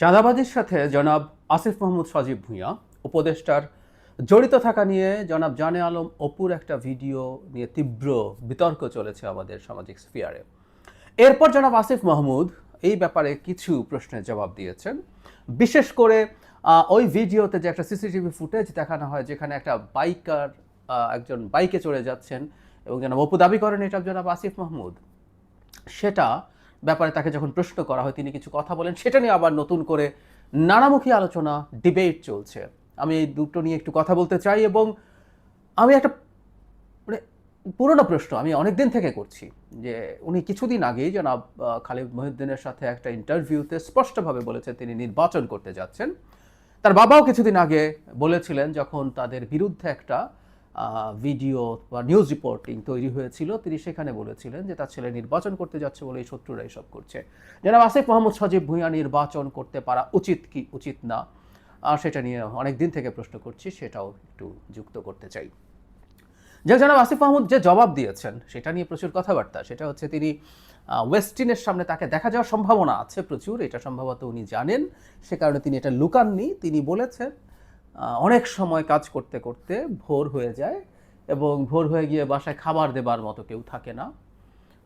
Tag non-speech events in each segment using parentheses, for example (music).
চাঁদাবাজির সাথে জনাব আসিফ মাহমুদ সজীব ভূঁইয়া, উপদেষ্টার জড়িত থাকা নিয়ে জনাব জানে আলম অপুর একটা ভিডিও নিয়ে তীব্র বিতর্ক চলেছে আমাদের সামাজিক স্পিয়ারে এরপর জনাব আসিফ মাহমুদ এই ব্যাপারে কিছু প্রশ্নের জবাব দিয়েছেন। বিশেষ করে ওই ভিডিওতে যে একটা সিসিটিভি ফুটেজ দেখানো হয়, যেখানে একটা বাইকার একজন বাইকে চড়ে যাচ্ছেন এবং জনাব অপু দাবি করেন এটা জনাব আসিফ মাহমুদ। সেটা ব্যাপারে তাকে যখন প্রশ্ন করা হয়, তিনি কিছু কথা বলেন। সেটা নিয়ে আবার নতুন করে নানামুখী আলোচনা ডিবেট চলছে। আমি এই দুটো নিয়ে একটু কথা বলতে চাই এবং আমি একটা মানে পুরনো প্রশ্ন আমি অনেক দিন থেকে করছি, যে উনি কিছুদিন আগেই জনাব খালিদ মহিউদ্দিনের সাথে একটা ইন্টারভিউতে স্পষ্টভাবে বলেছেন তিনি নির্বাচন করতে যাচ্ছেন। তার বাবাও কিছুদিন আগে বলেছিলেন যখন তাদের বিরুদ্ধে একটা ভিডিও বা নিউজ রিপোর্টিং তৈরি হয়েছিল। তিনি সেখানে বলেছিলেন যে তার ছেলে নির্বাচন করতে যাচ্ছে বলে এই শত্রুরা এসব করছে। জনাব আসিফ মোহাম্মদ সজীব ভূঁইয়া, নির্বাচন করতে পারা উচিত কি উচিত না? সেটা নিয়ে অনেক দিন থেকে প্রশ্ন করছি, সেটাও একটু যুক্ত করতে চাই। যে জনাব আসিফ মাহমুদ যে জবাব দিয়েছেন, সেটা নিয়ে প্রচুর কথাবার্তা। সেটা হচ্ছে তিনি ওয়েস্টিনের সামনে তাকে দেখা যাওয়ার সম্ভাবনা আছে প্রচুর, এটা সম্ভবত উনি জানেন। সে কারণে তিনি এটা লুকাননি। তিনি বলেছেন অনেক সময় কাজ করতে করতে ভোর হয়ে যায় এবং ভোর হয়ে গিয়ে বাসায় খাবার দেবার মতো কেউ থাকে না।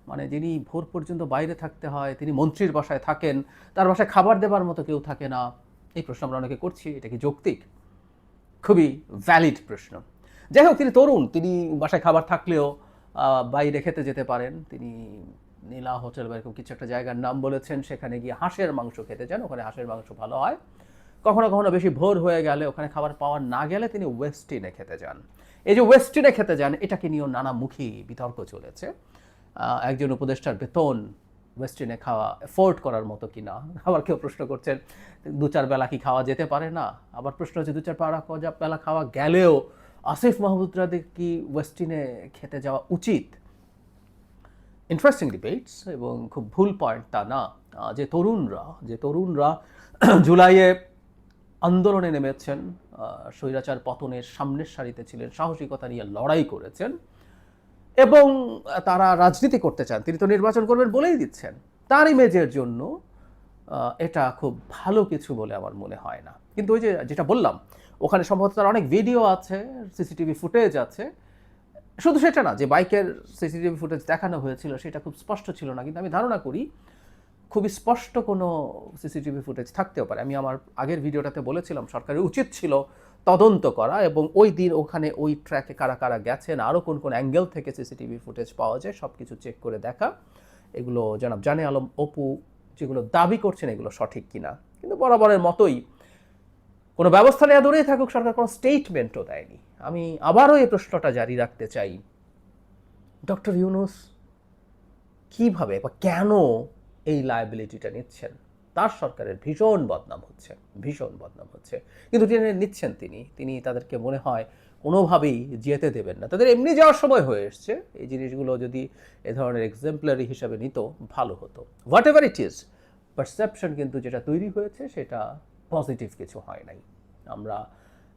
মানে যিনি ভোর পর্যন্ত বাইরে থাকতে হয়, তিনি মন্ত্রীর বাসায় থাকেন, তার বাসায় খাবার দেবার মতো কেউ থাকে না। এই প্রশ্ন আমরা অনেকে করছি, এটা কি যৌক্তিক? খুবই ভ্যালিড প্রশ্ন। যাই হোক, তিনি তরুণ, তিনি বাসায় খাবার থাকলেও বাইরে খেতে যেতে পারেন। তিনি নীলা হোটেল বা এরকম কিছু একটা জায়গার নাম বলেছেন, সেখানে গিয়ে হাঁসের মাংস খেতে যান, ওখানে হাঁসের মাংস ভালো হয়। কখনো কখনো বেশি ভোর হয়ে গেলে ওখানে খাবার পাওয়া না গেলে তিনি ওয়েস্টিনে খেতে যান। এই যে ওয়েস্টিনে খেতে যান, এটাকে নিয়েও নানামুখী বিতর্ক চলেছে। একজন উপদেষ্টার বেতন ওয়েস্টিনে খাওয়া এফোর্ড করার মতো কি না? আবার কেউ প্রশ্ন করছেন, দু চার বেলা কি খাওয়া যেতে পারে না? আবার প্রশ্ন হচ্ছে, দু চার পাড়া বেলা খাওয়া গেলেও আসিফ মাহমুদরাদের কি ওয়েস্টিনে খেতে যাওয়া উচিত? ইন্টারেস্টিং ডিবেটস এবং খুব ভুল পয়েন্ট তা না। যে তরুণরা যে তরুণরা (clears throat) জুলাইয়ে আন্দোলনে নেমেছেন স্বৈরাচার পতনের সামনের সারিতে ছিলেন, সাহসিকতা নিয়ে লড়াই করেছেন এবং তারা রাজনীতি করতে চান। তিনি তো নির্বাচন করবেন বলেই দিচ্ছেন। তার ইমেজের জন্য এটা খুব ভালো কিছু বলে আমার মনে হয় না। কিন্তু ওই যে যেটা বললাম, ওখানে সম্ভবত তার অনেক ভিডিও আছে, সিসিটিভি ফুটেজ আছে। শুধু সেটা না, যে বাইকের সিসিটিভি ফুটেজ দেখানো হয়েছিল, সেটা খুব স্পষ্ট ছিল না। কিন্তু আমি ধারণা করি খুবই স্পষ্ট কোনো সিসিটিভি ফুটেজ থাকতেও পারে। আমি আমার আগের ভিডিওটাতে বলেছিলাম, সরকারের উচিত ছিল তদন্ত করা এবং ওই দিন ওখানে ওই ট্র্যাকে কারা কারা গেছেন আরও কোন কোন অ্যাঙ্গেল থেকে সিসিটিভি ফুটেজ পাওয়া যায় সব কিছু চেক করে দেখা। এগুলো জানাব জানে আলম, অপু যেগুলো দাবি করছেন এগুলো সঠিক কিনা। কিন্তু বরাবরের মতোই কোনো ব্যবস্থা নেওয়া দূরেই থাকুক, সরকার কোনো স্টেটমেন্টও দেয়নি। আমি আবারও এই প্রশ্নটা জারি রাখতে চাই। ডক্টর ইউনুস কীভাবে বা কেন এই লায়াবিলিটিটা নিচ্ছেন। তার সরকারের ভীষণ বদনাম হচ্ছে, ভীষণ বদনাম হচ্ছে। কিন্তু তিনি নিচ্ছেন তিনি তিনি তাদেরকে মনে হয় কোনোভাবেই যেতে দেবেন না। তাদের এমনি যাওয়ার সময় হয়ে এসছে, এই জিনিসগুলো যদি এ ধরনের এক্সাম্পলারি হিসাবে নিত, ভালো হতো। Whatever it is perception কিন্তু যেটা তৈরি হয়েছে, সেটা পজিটিভ কিছু হয় নাই। আমরা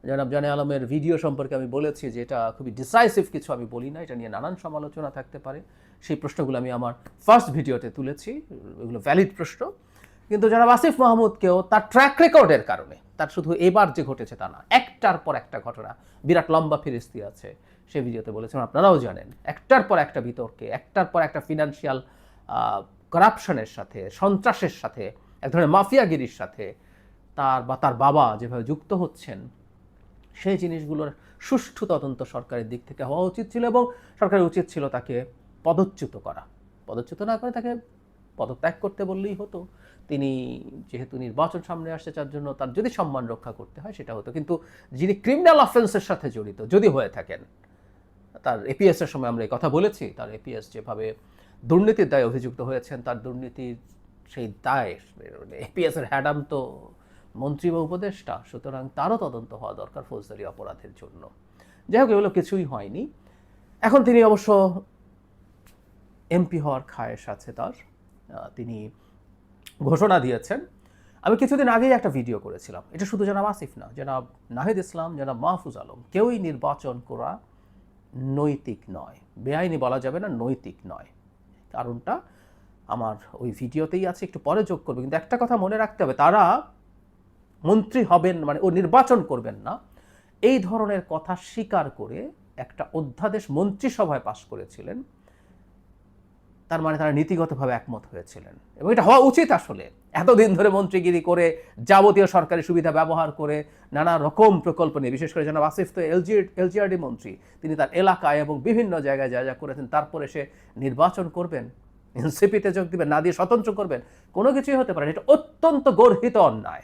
জনাব জানে আলমের ভিডিও সম্পর্কে আমি বলেছি যে এটা খুবই ডিসাইসিভ কিছু আমি বলি না, এটা নিয়ে নানান সমালোচনা থাকতে পারে। সেই প্রশ্নগুলো আমি আমার ফার্স্ট ভিডিওতে তুলেছি, এগুলো ভ্যালিড প্রশ্ন। কিন্তু যারা আসিফ মাহমুদকেও তার ট্র্যাক রেকর্ডের কারণে, তার শুধু এবার যে ঘটেছে তা না, একটার পর একটা ঘটনা, বিরাট লম্বা ফিরিস্তি আছে সেই ভিডিওতে বলেছেন, আপনারাও জানেন, একটার পর একটা বিতর্কে, একটার পর একটা ফিনান্সিয়াল করাপশনের সাথে, সন্ত্রাসের সাথে, এক ধরনের মাফিয়াগিরির সাথে, তার বা তার বাবা যেভাবে যুক্ত হচ্ছেন, সেই জিনিসগুলোর সুষ্ঠু তদন্ত সরকারের দিক থেকে হওয়া উচিত ছিল এবং সরকারের উচিত ছিল তাকে পদচ্যুত করা। পদচ্যুত না করে তাকে পদত্যাগ করতে বললেই হতো। তিনি যেহেতু নির্বাচন সামনে আসছে, তার জন্য তার যদি সম্মান রক্ষা করতে হয়, সেটা হতো। কিন্তু যিনি ক্রিমিনাল অফেন্সের সাথে জড়িত, যদি হয়ে থাকেন, তার এপিএস এর সময় আমরা এই কথা বলেছি, তার এপিএস যেভাবে দুর্নীতির দায়ে অভিযুক্ত হয়েছেন, তার দুর্নীতির সেই দায় এপিএস এর হ্যাডাম তো মন্ত্রী বা উপদেষ্টা, সুতরাং তারও তদন্ত হওয়া দরকার ফৌজদারি অপরাধের জন্য। যাই হোক, এগুলো কিছুই হয়নি। এখন তিনি অবশ্য এমপি হওয়ার খায়েশ আছে তার তিনি ঘোষণা দিয়েছেন। আমি কিছুদিন আগেই একটা ভিডিও করেছিলাম। এটা শুধু জনাব আসিফ না, জনাব নাহিদ ইসলাম, জনাব মাহফুজ আলম, কেউই নির্বাচন করা নৈতিক নয়। বেআইনি বলা যাবে না, নৈতিক নয়। কারণটা আমার ওই ভিডিওতেই আছে, একটু পরে যোগ করবে। কিন্তু একটা কথা মনে রাখতে হবে, তারা মন্ত্রী হবেন মানে ও নির্বাচন করবেন না। এই ধরনের কথা স্বীকার করে একটা অধ্যাদেশ মন্ত্রিসভায় পাশ করেছিলেন। তার মানে তারা নীতিগতভাবে একমত হয়েছিলেন। এবং এটা হওয়া উচিত আসলে। এতদিন ধরে মন্ত্রীগিরি করে, যাবতীয় সরকারি সুবিধা ব্যবহার করে, নানা রকম প্রকল্প নিয়ে, বিশেষ করে জনাব আসিফ তো এলজি, এলজিআরডি মন্ত্রী, তিনি তার এলাকায় এবং বিভিন্ন জায়গায় যা যা করেছেন, তারপরে সে নির্বাচন করবেন, এনসিপিতে যোগ দিবেন, না দিয়ে স্বতন্ত্র করবেন, কোনো কিছুই হতে পারে। এটা অত্যন্ত গর্হিত অন্যায়।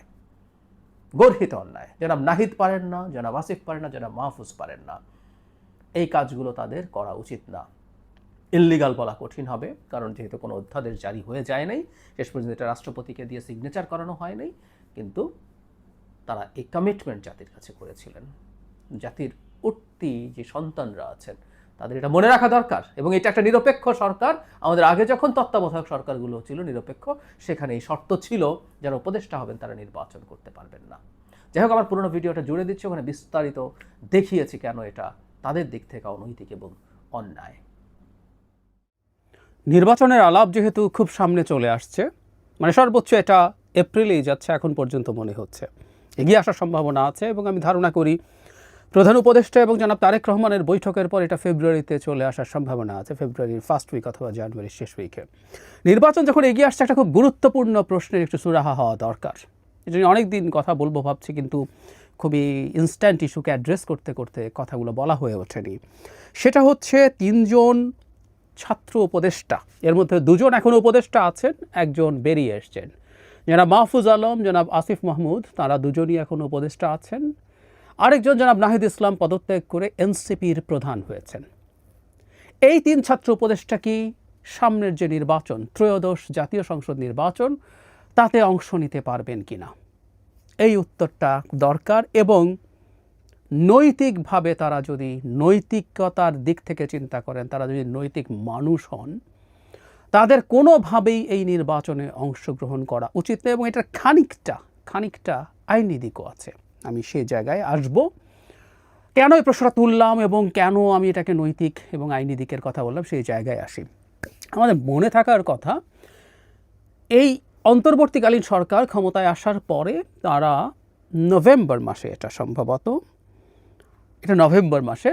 গর্হিত অন্যায়। জনাব নাহিদ পারেন না, জনাব আসিফ পারেন না, জনাব মাহফুজ পারেন না। এই কাজগুলো তাদের করা উচিত না। ইল্লিগাল বলা কঠিন হবে, কারণ যেহেতু কোনো অধ্যাদেশ জারি হয়ে যায় নাই, শেষ পর্যন্ত এটা রাষ্ট্রপতিকে দিয়ে সিগনেচার করানো হয় নাই, কিন্তু তারা এই কমিটমেন্ট জাতির কাছে করেছিলেন। জাতির উঠতি যে সন্তানরা আছেন, তাদের এটা মনে রাখা দরকার এবং এটা একটা নিরপেক্ষ সরকার। আমাদের আগে যখন তত্ত্বাবধায়ক সরকারগুলো ছিল নিরপেক্ষ, সেখানে এই শর্ত ছিল যারা উপদেষ্টা হবেন তারা নির্বাচন করতে পারবেন না। যাই হোক, আমার পুরোনো ভিডিওটা জুড়ে দিচ্ছি, ওখানে বিস্তারিত দেখিয়েছি কেন এটা তাদের দিক থেকে অনৈতিক এবং অন্যায়। নির্বাচনের আলাপ যেহেতু খুব সামনে চলে আসছে মানে সর্বোচ্চ এটা এপ্রিলেই যাচ্ছে, এখন পর্যন্ত মনে হচ্ছে। এগিয়ে আসার সম্ভাবনা আছে এবং আমি ধারণা করি প্রধান উপদেষ্টা এবং জনাব তারেক রহমানের বৈঠকের পর এটা ফেব্রুয়ারিতে চলে আসার সম্ভাবনা আছে, ফেব্রুয়ারির ফার্স্ট উইক অথবা জানুয়ারির শেষ উইকে নির্বাচন যখন এগিয়ে আসছে, একটা খুব গুরুত্বপূর্ণ প্রশ্নের একটু সুরাহা হওয়া দরকার। এটা অনেক দিন কথা বলব ভাবছি, কিন্তু খুবই ইনস্ট্যান্ট ইস্যুকে অ্যাড্রেস করতে করতে কথাগুলো বলা হয়ে ওঠেনি। সেটা হচ্ছে তিনজন ছাত্র উপদেষ্টা। এর মধ্যে দুজন এখন উপদেষ্টা আছেন, একজন বেরিয়ে এসছেন। জনাব মাহফুজ আলম, জনাব আসিফ মাহমুদ, তারা দুজনই এখন উপদেষ্টা আছেন। আরেকজন জনাব নাহিদ ইসলাম পদত্যাগ করে এনসিপির প্রধান হয়েছেন। এই তিন ছাত্র উপদেষ্টা কি সামনের যে নির্বাচন, ত্রয়োদশ জাতীয় সংসদ নির্বাচন, তাতে অংশ নিতে পারবেন কিনা? এই উত্তরটা দরকার এবং নৈতিকভাবে তারা যদি নৈতিকতার দিক থেকে চিন্তা করেন, তারা যদি নৈতিক মানুষ হন, তাদের কোনোভাবেই এই নির্বাচনে অংশগ্রহণ করা উচিত নয় এবং এটার খানিকটা খানিকটা আইনি দিকও আছে। আমি সেই জায়গায় আসব। কেন এই প্রশ্নটা তুললাম এবং কেন আমি এটাকে নৈতিক এবং আইনি দিকের কথা বললাম সেই জায়গায় আসি। আমাদের মনে থাকার কথা, এই অন্তর্বর্তীকালীন সরকার ক্ষমতায় আসার পরে তারা নভেম্বর মাসে এটা সম্ভবত এটা নভেম্বর মাসে,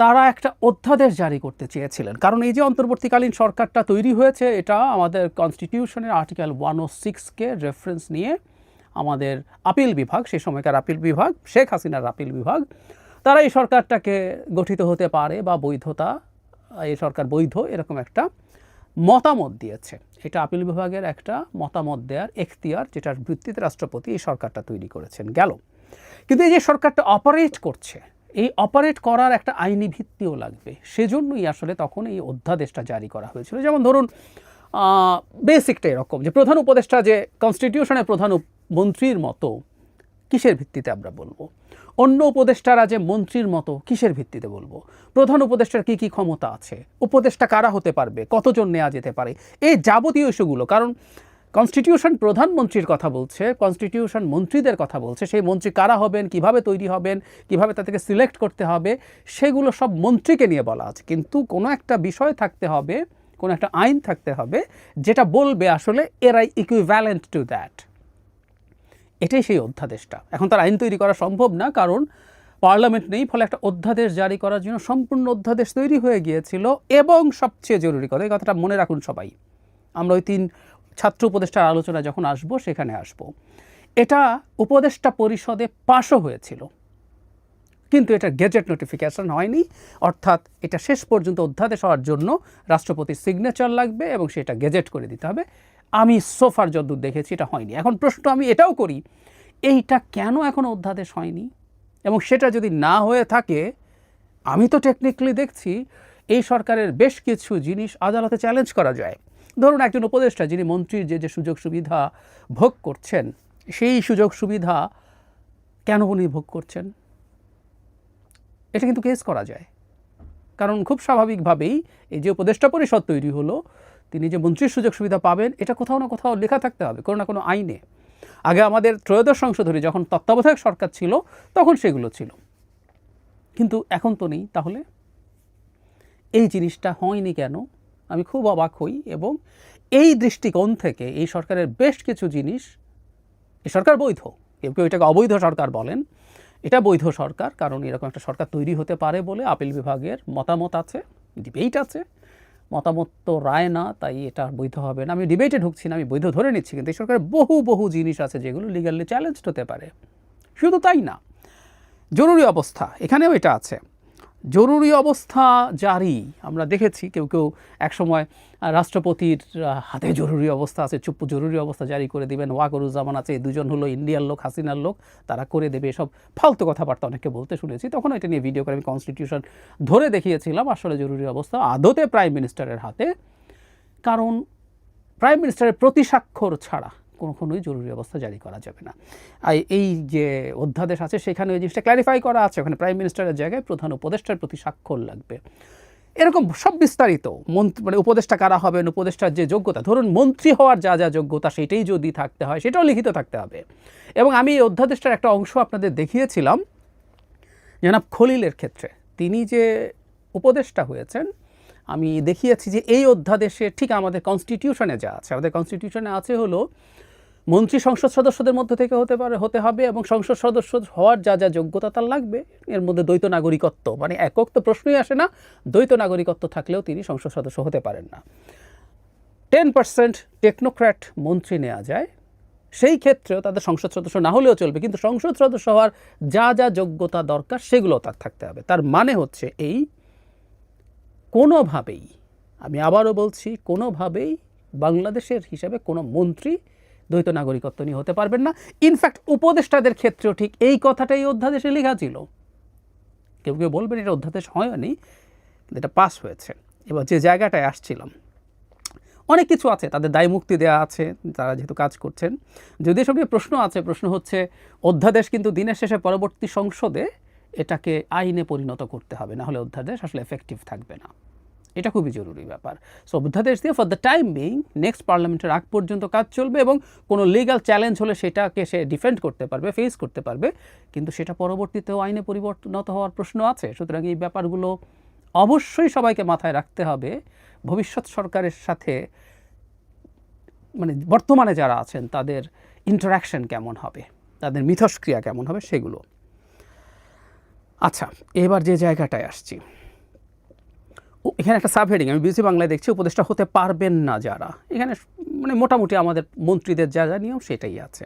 তারা একটা অধ্যাদেশ জারি করতে চেয়েছিলেন। কারণ এই যে অন্তর্বর্তীকালীন সরকারটা তৈরি হয়েছে, এটা আমাদের কনস্টিটিউশনের আর্টিকেল ওয়ান ও সিক্সকে রেফারেন্স নিয়ে আমাদের আপিল বিভাগ সেই সময়কার আপিল বিভাগ, শেখ হাসিনার আপিল বিভাগ, তারা এই সরকারটাকে গঠিত হতে পারে বা বৈধতা, এই সরকার বৈধ এরকম একটা মতামত দিয়েছে। এটা আপিল বিভাগের একটা মতামত দেওয়ার এখতিয়ার যেটার ভিত্তিতে রাষ্ট্রপতি এই সরকারটা তৈরি করেছেন, গেল। কিন্তু এই যে সরকারটা অপারেট করছে এই অপারেট করার একটা আইনি ভিত্তিও লাগবে। সেজন্যই আসলে তখন এই অধ্যাদেশটা জারি করা হয়েছিল। যেমন ধরুন বেসিকটা এরকম যে প্রধান উপদেষ্টা যে কনস্টিটিউশনের প্রধান মন্ত্রীর মতো কিসের ভিত্তিতে আমরা বলব? অন্য উপদেষ্টারা যে মন্ত্রীর মতো কিসের ভিত্তিতে বলব? প্রধান উপদেষ্টার কি কি ক্ষমতা আছে? উপদেষ্টা কারা হতে পারবে? কতজন নেওয়া যেতে পারে? এই যাবতীয় ইস্যুগুলো। কারণ কনস্টিটিউশন প্রধানমন্ত্রীর কথা বলছে, কনস্টিটিউশন মন্ত্রীদের কথা বলছে, সেই মন্ত্রী কারা হবেন, কীভাবে তৈরি হবেন, কীভাবে তাদেরকে সিলেক্ট করতে হবে, সেগুলো সব মন্ত্রীকে নিয়ে বলা আছে। কিন্তু কোনো একটা বিষয় থাকতে হবে, কোনো একটা আইন থাকতে হবে, যেটা বলবে আসলে এরাই ইকুইভ্যালেন্ট টু দ্যাট এটাই সেই অধ্যাদেশটা। এখন তার আইন তৈরি করা সম্ভব না, কারণ পার্লামেন্ট নেই, ফলে একটা অধ্যাদেশ জারি করার জন্য সম্পূর্ণ অধ্যাদেশ তৈরি হয়ে গিয়েছিল, এবং সবচেয়ে জরুরি কথা, এই কথাটা মনে রাখুন সবাই। আমরা ওই তিন ছাত্র উপদেষ্টার আলোচনা যখন আসব, সেখানে আসব। এটা উপদেষ্টা পরিষদে পাশও হয়েছিল। কিন্তু এটা গেজেট নোটিফিকেশন হয়নি। অর্থাৎ এটা শেষ পর্যন্ত অধ্যাদেশ হওয়ার জন্য রাষ্ট্রপতির সিগনেচার লাগবে এবং সেটা গেজেট করে দিতে হবে। আমি সোফার যদ্দূর দেখেছি এটা হয়নি। এখন প্রশ্ন আমি এটাও করি, এইটা কেন এখনও অধ্যাদেশ হয়নি? এবং সেটা যদি না হয়ে থাকে, আমি তো টেকনিক্যালি দেখছি এই সরকারের বেশ কিছু জিনিস আদালতে চ্যালেঞ্জ করা যায়। ধরুন একজন উপদেষ্টা যিনি মন্ত্রীর যে যে সুযোগ সুবিধা ভোগ করছেন, সেই সুযোগ সুবিধা কেন উনি ভোগ করছেন? এটা কিন্তু কেস করা যায়। কারণ খুব স্বাভাবিকভাবেই এই যে উপদেষ্টা পরিষদ তৈরি হলো, তিনি যে মন্ত্রীর সুযোগ সুবিধা পাবেন, এটা কোথাও না কোথাও লেখা থাকতে হবে, কোনো না কোনো আইনে। আগে আমাদের ত্রয়োদশ সংশোধনী যখন তত্ত্বাবধায়ক সরকার ছিল, তখন সেগুলো ছিল। কিন্তু এখন তো নেই, তাহলে? এই জিনিসটা হয়নি কেন? আমি খুব অবাক হই এবং এই দৃষ্টিকোণ থেকে এই সরকারের বেশ কিছু জিনিস এই সরকার বৈধ, কেউ কেউ এটাকে অবৈধ সরকার বলেন। এটা বৈধ সরকার কারণ এরকম একটা সরকার তৈরি হতে পারে বলে আপিল বিভাগের মতামত আছে ডিবেট আছে। মতামত তো রায় না, তাই এটা বৈধ হবে না। আমি ডিবেটে ঢুকছি না, আমি বৈধ ধরে নিচ্ছি, কিন্তু এই সরকারের বহু বহু জিনিস আছে যেগুলো লিগালি চ্যালেঞ্জড হতে পারে। শুধু তাই না, জরুরি অবস্থা, এখানেও এটা আছে। জরুরি অবস্থা জারি। আমরা দেখেছি কেউ কেউ একসময় রাষ্ট্রপতির হাতে জরুরি অবস্থা আছে, চুপ, জরুরি অবস্থা জারি করে দিবেন। ওয়াকরুজ্জামান আছে এই দুজন হলো ইন্ডিয়ার লোক, হাসিনার লোক, তারা করে দেবে এসব ফালতু কথাবার্তা অনেককে বলতে শুনেছি। তখন এটা নিয়ে ভিডিও করে আমি কনস্টিটিউশন ধরে দেখিয়েছিলাম, আসলে জরুরি অবস্থা আদতে প্রাইম মিনিস্টারের হাতে। কারণ প্রাইম মিনিস্টারের প্রতিস্বাক্ষর ছাড়া কখনোই জরুরি অবস্থা জারি করা যাবে না। আর এই যে অধ্যাদেশ আছে, সেখানে ওই জিনিসটা ক্ল্যারিফাই করা আছে। ওখানে প্রাইম মিনিস্টারের জায়গায় প্রধান উপদেষ্টার প্রতি স্বাক্ষর লাগবে। এরকম সব বিস্তারিত মন্ত্রী মানে উপদেষ্টা কারা হবেন, উপদেষ্টার যে যোগ্যতা, ধরুন মন্ত্রী হওয়ার যা যা যোগ্যতা, সেটাই যদি থাকতে হয়, সেটাও লিখিত থাকতে হবে। এবং আমি এই অধ্যাদেশটার একটা অংশ আপনাদের দেখিয়েছিলাম, জনাব খলিলের ক্ষেত্রে। তিনি যে উপদেষ্টা হয়েছেন আমি দেখিয়েছি যে এই অধ্যাদেশে ঠিক আমাদের কনস্টিটিউশনে যা আছে, আমাদের কনস্টিটিউশনে আছে হলো মন্ত্রী সংসদ সদস্যদের মধ্যে থেকে হতে পারে, হতে হবে এবং সংসদ সদস্য হওয়ার যা যা যোগ্যতা তার লাগবে। এর মধ্যে দ্বৈত নাগরিকত্ব মানে একক তো প্রশ্নই আসে না, দ্বৈত নাগরিকত্ব থাকলেও তিনি সংসদ সদস্য হতে পারেন না। টেন পার্সেন্ট টেকনোক্র্যাট মন্ত্রী নেওয়া যায়, সেই ক্ষেত্রেও তাদের সংসদ সদস্য না হলেও চলবে, কিন্তু সংসদ সদস্য হওয়ার যা যা যোগ্যতা দরকার সেগুলো তার থাকতে হবে। তার মানে হচ্ছে এই কোনোভাবেই, আমি আবারও বলছি, কোনোভাবেই বাংলাদেশের হিসাবে কোনো মন্ত্রী, দ্বৈত নাগরিকত্ব নিয়ে হতে পারবেন না। ইনফ্যাক্ট উপদেষ্টাদের ক্ষেত্রেও ঠিক এই কথাটাই অধ্যাদেশে লেখা ছিল। কেউ কেউ বলবেন এটা অধ্যাদেশ হয়নি, কিন্তু এটা পাস হয়েছে। এবার যে জায়গাটায় আসছিলাম, অনেক কিছু আছে, তাদের দায় মুক্তি দেওয়া আছে, তারা যেহেতু কাজ করছেন। যদি এসব নিয়ে প্রশ্ন আছে, প্রশ্ন হচ্ছে, অধ্যাদেশ কিন্তু দিনের শেষে পরবর্তী সংসদে এটাকে আইনে পরিণত করতে হবে, না হলে অধ্যাদেশ আসলে এফেক্টিভ থাকবে না। এটা খুবই জরুরি ব্যাপার। সো অধ্যাদেশ দিয়ে for the time being next পার্লামেন্টের আগ পর্যন্ত কাজ চলবে এবং কোনো লিগ্যাল চ্যালেঞ্জ হলে সেটাকে সে ডিফেন্ড করতে পারবে ফেস করতে পারবে, কিন্তু সেটা পরবর্তীতেও আইনে পরিবর্তনত হওয়ার প্রশ্ন আছে। সুতরাং এই ব্যাপারগুলো অবশ্যই সবাইকে মাথায় রাখতে হবে। ভবিষ্যৎ সরকারের সাথে মানে বর্তমানে যারা আছেন, তাদের ইন্টারাকশন কেমন হবে? তাদের মিথস্ক্রিয়া কেমন হবে? সেগুলো। আচ্ছা এবার যে জায়গাটায় আসছি। এখানে একটা সাব হেডিং আমি বিসি বাংলায় দেখছি, উপদেষ্টা হতে পারবেন না যারা। এখানে মানে মোটামুটি আমাদের মন্ত্রীদের যা যা নিয়ম সেটাই আছে।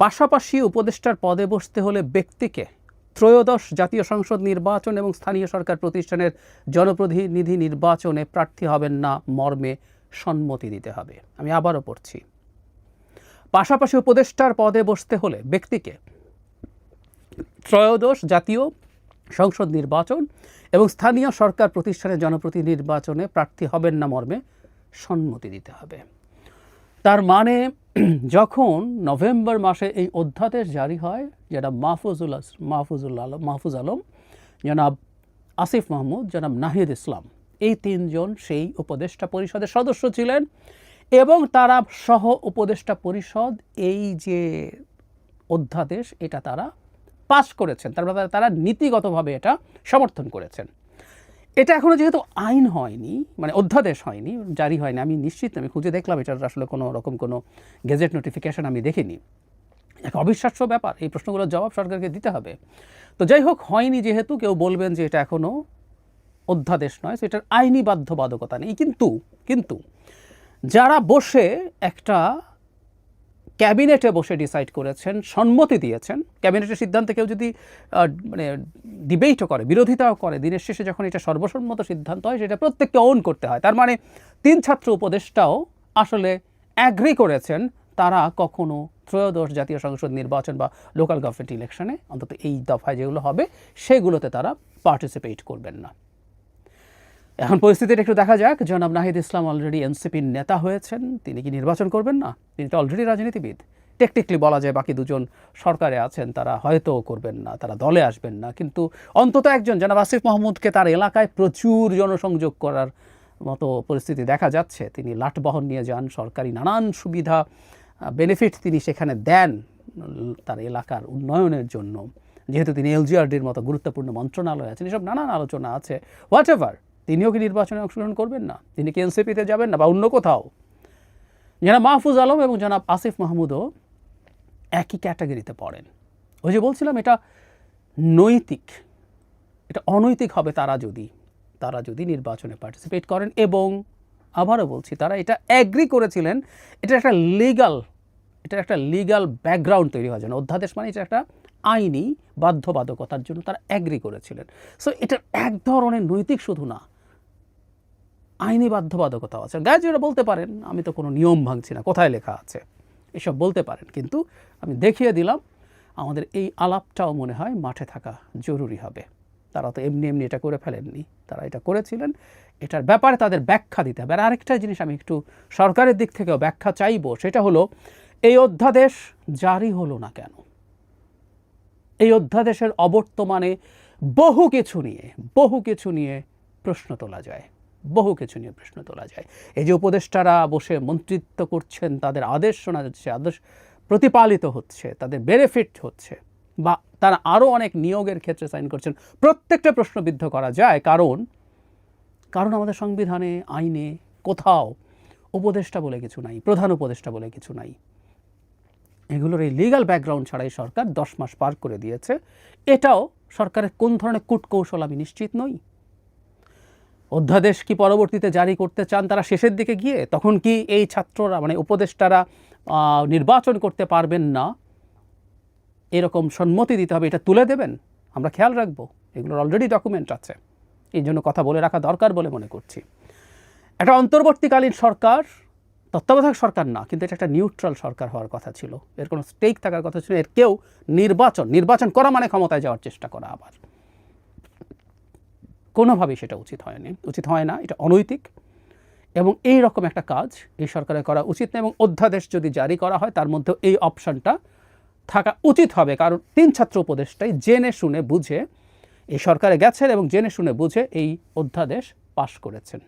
পাশাপাশি উপদেষ্টার পদে বসতে হলে ব্যক্তিকে ত্রয়োদশ জাতীয় সংসদ নির্বাচন এবং স্থানীয় সরকার প্রতিষ্ঠানের জনপ্রতিনিধি নির্বাচনে প্রার্থী হবেন না, মর্মে সম্মতি দিতে হবে। আমি আবারও পড়ছি। পাশাপাশি উপদেষ্টার পদে বসতে হলে ব্যক্তিকে ত্রয়োদশ জাতীয় সংসদ নির্বাচন এবং স্থানীয় সরকার প্রতিষ্ঠানের জনপ্রতিনিধি নির্বাচনে প্রার্থী হবেন না মর্মে সম্মতি দিতে হবে। তার মানে (clears throat) যখন নভেম্বর মাসে এই অধ্যাদেশ জারি হয় যেটা মাহফুজুল মাহফুজুল আলম মাহফুজ আলম, জনাব আসিফ মাহমুদ, জনাব নাহিদ ইসলাম, এই তিনজন সেই উপদেষ্টা পরিষদের সদস্য ছিলেন এবং তারা সহ উপদেষ্টা পরিষদ এই যে অধ্যাদেশ, এটা তারা পাশ করেছেন, তার ব্যাপারে তারা নীতিগতভাবে এটা সমর্থন করেছেন। এটা এখনও যেহেতু আইন হয়নি মানে অধ্যাদেশ হয়নি, জারি হয়নি, আমি নিশ্চিত, আমি খুঁজে দেখলাম, এটার আসলে কোনো রকম কোনো গেজেট নোটিফিকেশন আমি দেখিনি। এক অবিশ্বাস্য ব্যাপার, এই প্রশ্নগুলোর জবাব সরকারকে দিতে হবে। তো যাই হোক, হয়নি যেহেতু, কেউ বলবেন যে এটা এখনও অধ্যাদেশ নয়, তো এটার আইনি বাধ্যবাধকতা নেই। কিন্তু কিন্তু যারা বসে একটা ক্যাবিনেটে বসে ডিসাইড করেছেন, সম্মতি দিয়েছেন। ক্যাবিনেটের সিদ্ধান্তে কেউ যদি মানে ডিবেটও করে, বিরোধিতাও করে, দিনের শেষে যখন এটা সর্বসম্মত সিদ্ধান্ত হয়, সেটা প্রত্যেককে ওন করতে হয়। তার মানে তিন ছাত্র উপদেষ্টাও আসলে অ্যাগ্রি করেছেন, তারা কখনো ত্রয়োদশ জাতীয় সংসদ নির্বাচন বা লোকাল গভর্নমেন্ট ইলেকশনে অন্তত এই দফায় যেগুলো হবে, সেগুলোতে তারা পার্টিসিপেট করবেন না। এখন পরিস্থিতিটা একটু দেখা যাক। জনাব নাহিদ ইসলাম অলরেডি এনসিপির নেতা হয়েছেন। তিনি কি নির্বাচন করবেন? না, তিনি তো অলরেডি রাজনীতিবিদ। টেকনিকলি বলা যায় বাকি দুজন সরকারে আছেন, তারা হয়তো করবেন না, তারা দলে আসবেন না। কিন্তু অন্তত একজন, জনাব আসিফ মাহমুদকে তার এলাকায় প্রচুর জনসংযোগ করার মতো পরিস্থিতি দেখা যাচ্ছে। তিনি লাট বহন নিয়ে যান, সরকারি নানান সুবিধা বেনিফিট তিনি সেখানে দেন তার এলাকার উন্নয়নের জন্য। যেহেতু তিনি এলজিআরডির মতো গুরুত্বপূর্ণ মন্ত্রণালয় আছেন, এসব নানান আলোচনা আছে। হোয়াট এভার তিনিও কি নির্বাচনে অংশগ্রহণ করবেন না? তিনি কি এনসিপিতে যাবেন না বা অন্য কোথাও? জনাব মাহফুজ আলম এবং জনাব আসিফ মাহমুদও একই ক্যাটাগরিতে পড়েন। ওই যে বলছিলাম, এটা নৈতিক, এটা অনৈতিক হবে তারা যদি তারা যদি নির্বাচনে পার্টিসিপেট করেন এবং আবারও বলছি, তারা এটা অ্যাগ্রি করেছিলেন, এটা একটা লিগাল এটা একটা লিগাল ব্যাকগ্রাউন্ড তৈরি হওয়ার জন্য। অধ্যাদেশ মানে এটা একটা আইনি বাধ্যবাধকতার জন্য তারা অ্যাগ্রি করেছিলেন। সো এটা এক ধরনের নৈতিক শুধু না আইনি বাধ্যবাধকতাও আছে। গ্যাজুয়েটরা বলতে পারেন, আমি তো কোনো নিয়ম ভাঙছি না, কোথায় লেখা আছে? এসব বলতে পারেন, কিন্তু আমি দেখিয়ে দিলাম, আমাদের এই আলাপটাও মনে হয় মাঠে থাকা জরুরি হবে। তারা তো এমনি এমনি এটা করে ফেলেননি, তারা এটা করেছিলেন। এটার ব্যাপারে তাদের ব্যাখ্যা দিতে হবে। আর আরেকটা জিনিস আমি একটু সরকারের দিক থেকেও ব্যাখ্যা চাইব, সেটা হলো, এই অধ্যাদেশ জারি হলো না কেন? এই অধ্যাদেশের অবর্তমানে বহু কিছু নিয়ে, বহু কিছু নিয়ে প্রশ্ন তোলা যায়। বহু কিছু নিয়ে প্রশ্ন তোলা যায়। এই যে উপদেষ্টারা বসে মন্ত্রিত্ব করছেন, তাদের আদেশ শোনা যাচ্ছে, আদেশ প্রতিপালিত হচ্ছে, তাদের বেনিফিট হচ্ছে বা তারা আরও অনেক নিয়োগের ক্ষেত্রে সাইন করছেন। প্রত্যেকটা প্রশ্নবিদ্ধ করা যায়। কারণ কারণ আমাদের সংবিধানে, আইনে কোথাও উপদেষ্টা বলে কিছু নাই, প্রধান উপদেষ্টা বলে কিছু নাই। এগুলোর এই লিগ্যাল ব্যাকগ্রাউন্ড ছাড়াই সরকার দশ মাস পার করে দিয়েছে। এটাও সরকারের কোন ধরনের কূটকৌশল আমি নিশ্চিত নই। অধ্যাদেশ কি পরবর্তীতে জারি করতে চান তারা শেষের দিকে গিয়ে? তখন কি এই ছাত্ররা মানে উপদেষ্টারা নির্বাচন করতে পারবেন না? এরকম সম্মতি দিতে হবে, এটা তুলে দেবেন? আমরা খেয়াল রাখব, এগুলোর অলরেডি ডকুমেন্ট আছে। এই জন্য কথা বলে রাখা দরকার বলে মনে করছি। একটা অন্তর্বর্তীকালীন সরকার, তত্ত্বাবধায়ক সরকার না, কিন্তু এটা একটা নিউট্রাল সরকার হওয়ার কথা ছিল। এর কোনো স্টেক থাকার কথা ছিল এর কেউ নির্বাচন নির্বাচন করা মানে ক্ষমতায় যাওয়ার চেষ্টা করা আবার। কোনোভাবেই সেটা উচিত হয়নি। উচিত হয় না, এটা অনৈতিক এবং এই রকম একটা কাজ এই সরকারের করা উচিত না এবং অধ্যাদেশ যদি জারি করা হয়, তার মধ্যে এই অপশানটা থাকা উচিত হবে। কারণ তিন ছাত্র উপদেশটাই জেনে শুনে বুঝে এই সরকারে গেছেন এবং জেনে শুনে বুঝে এই অধ্যাদেশ পাশ করেছেন।